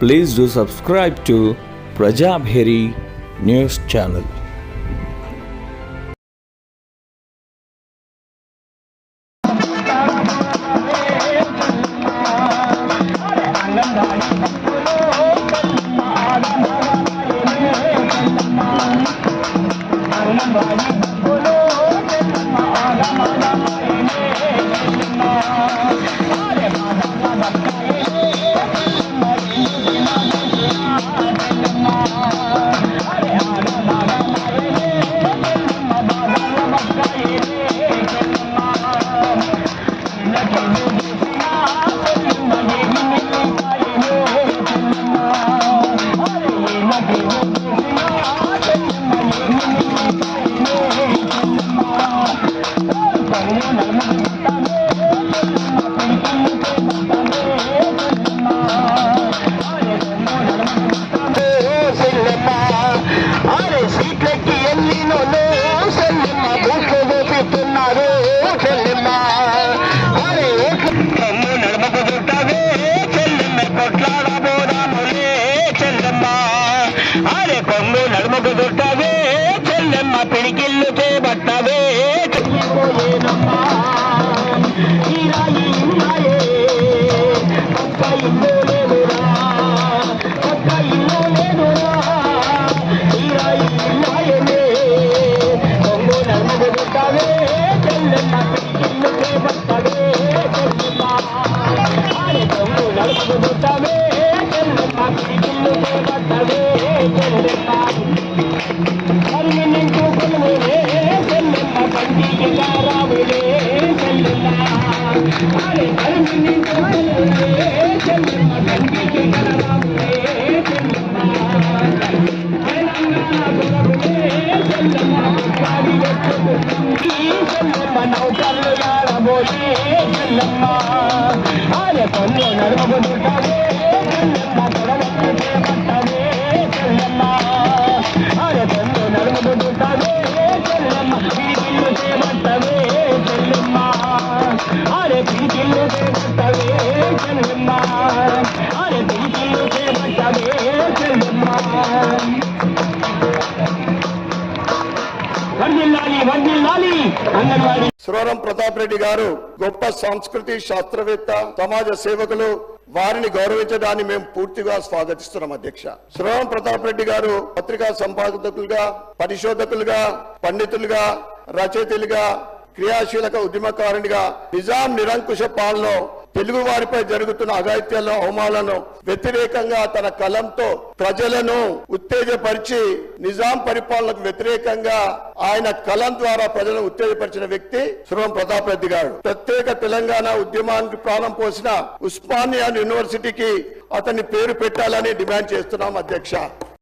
please do subscribe to Prajabheri News Channel. చేస్తున్నారు చూపిస్తున్నారు అరే కమ్ము నడమ కుదురుతావే చెల్లెమ్మ కొట్లాడబోదాములే చెల్లెమ్మ. అరే కొమ్ము నడుమ కుదురుతావే చెల్లెమ్మ పిడికిళ్ళు చేపట్టవే చెల్లెమ్మా చెల్లెమ్మ పిడికిళ్ళు చేపట్టవే పన్ను కరుణించు సురవరం ప్రతాప్ రెడ్డి గారు గొప్ప సంస్కృతి శాస్త్రవేత్త సమాజ సేవకులు వారిని గౌరవించడాన్ని మేము పూర్తిగా స్వాగతిస్తున్నాం అధ్యక్ష. సురవరం ప్రతాప్ రెడ్డి గారు పత్రికా సంపాదకులుగా పరిశోధకులుగా పండితులుగా రచయితలుగా క్రియాశీలక ఉద్యమకారునిగా నిజాం నిరంకుశ పాలనలో తెలుగు వారిపై జరుగుతున్న అగాయిత్యాలను అవమానాలను వ్యతిరేకంగా తన కలంతో ప్రజలను ఉత్తేజపరిచి నిజాం పరిపాలనకు వ్యతిరేకంగా ఆయన కలం ద్వారా ప్రజలను ఉత్తేజపరిచిన వ్యక్తి సురం ప్రతాప్ రెడ్డి గారు. ప్రత్యేక తెలంగాణ ఉద్యమానికి ప్రాణం పోసిన ఉస్మానియా యూనివర్సిటీకి అతని పేరు పెట్టాలని డిమాండ్ చేస్తున్నాం అధ్యక్ష.